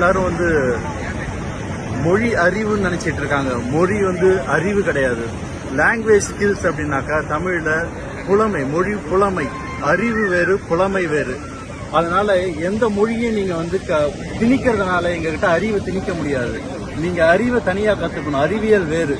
எல்லாரும் வந்து மொழி அறிவுன்னு நினைச்சிட்டு இருக்காங்க. மொழி வந்து அறிவு கிடையாது. லாங்குவேஜ் ஸ்கில்ஸ் அப்படின்னாக்கா தமிழில் புலமை மொழி புலமை. அறிவு வேறு புலமை வேறு. அதனால எந்த மொழியும் நீங்க வந்து க- திணிக்கிறதுனால எங்ககிட்ட அறிவை திணிக்க முடியாது. நீங்க அறிவை தனியா கத்துக்கணும். அறிவியல் வேறு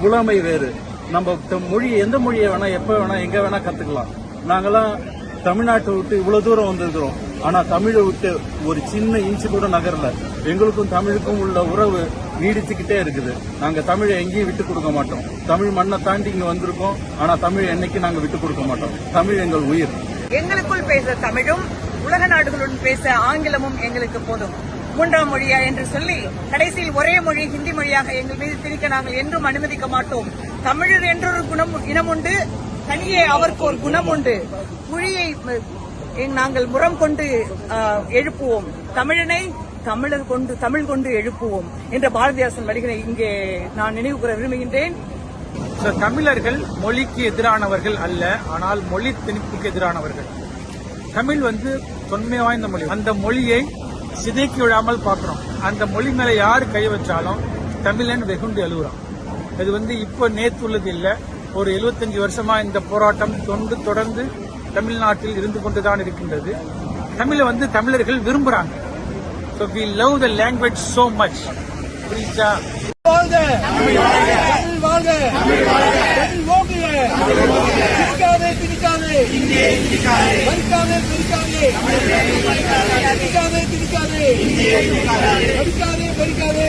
புலமை வேறு. நம்ம மொழியை மொழி எந்த மொழியை வேணா எப்ப வேணா எங்க வேணா கத்துக்கலாம். நாங்கெல்லாம் தமிழ்நாட்டை விட்டு இவ்வளவு தூரம் வந்திருக்கிறோம். ஆனா தமிழை விட்டு ஒரு சின்ன இன்ச்சு கூட நகரல. எங்களுக்கும் தமிழுக்கும் உள்ள உறவு நீடிச்சுக்கிட்டே இருக்குது. நாங்க தமிழை எங்கேயும் விட்டு கொடுக்க மாட்டோம். தமிழ் மண்ணை தாண்டி இங்க வந்திருக்கோம். ஆனா தமிழ் என்னைக்கு நாங்க விட்டு கொடுக்க மாட்டோம். தமிழ் எங்கள் உயிர். எங்களுக்குள் பேச தமிழும் உலக நாடுகளுடன் பேச ஆங்கிலமும் எங்களுக்கு போதும். மூன்றாம் மொழியா என்று சொல்லி கடைசியில் ஒரே மொழி ஹிந்தி மொழியாக எங்கள் மீது திணிக்க நாங்கள் என்றும் அனுமதிக்க மாட்டோம். தமிழர் என்றொரு குணம் இனம் உண்டு தனியே அவருக்கு ஒரு குணம் உண்டு மொழியை நாங்கள் முரம் கொண்டு எழுப்புவோம். தமிழனை தமிழர் கொண்டு தமிழ் கொண்டு எழுப்புவோம் என்ற பாரதிதாசன் வரிகளை இங்கே நான் நினைவு கூற விரும்புகின்றேன். தமிழர்கள் மொழிக்கு எதிரானவர்கள் அல்ல ஆனால் மொழி திணிப்புக்கு எதிரானவர்கள். தமிழ் வந்து தொன்மை வாய்ந்த மொழி. அந்த மொழியை சிதைக்கி விடாமல் பார்க்கிறோம் அந்த மொழி மேல யார் கை வச்சாலும் தமிழன் வெகுண்டு எழுவுறான். இது வந்து இப்போ நேத்து உள்ளது இல்லை. ஒரு 75 வருஷமா இந்த போராட்டம் தொண்டு தொடர்ந்து தமிழ்நாட்டில் இருந்து கொண்டுதான் இருக்கின்றது. தமிழை வந்து தமிழர்கள் விரும்புறாங்க. So we love the language so much புரியுதா? வாழ்க! தமிழ் வாழ்க! தமிழ் ஓங்குக திணிக்காதே திணிக்காதே மறிக்காதே பிரிக்காதே திணிக்காதே திணிக்காதே மறிக்காதே மறிக்காதே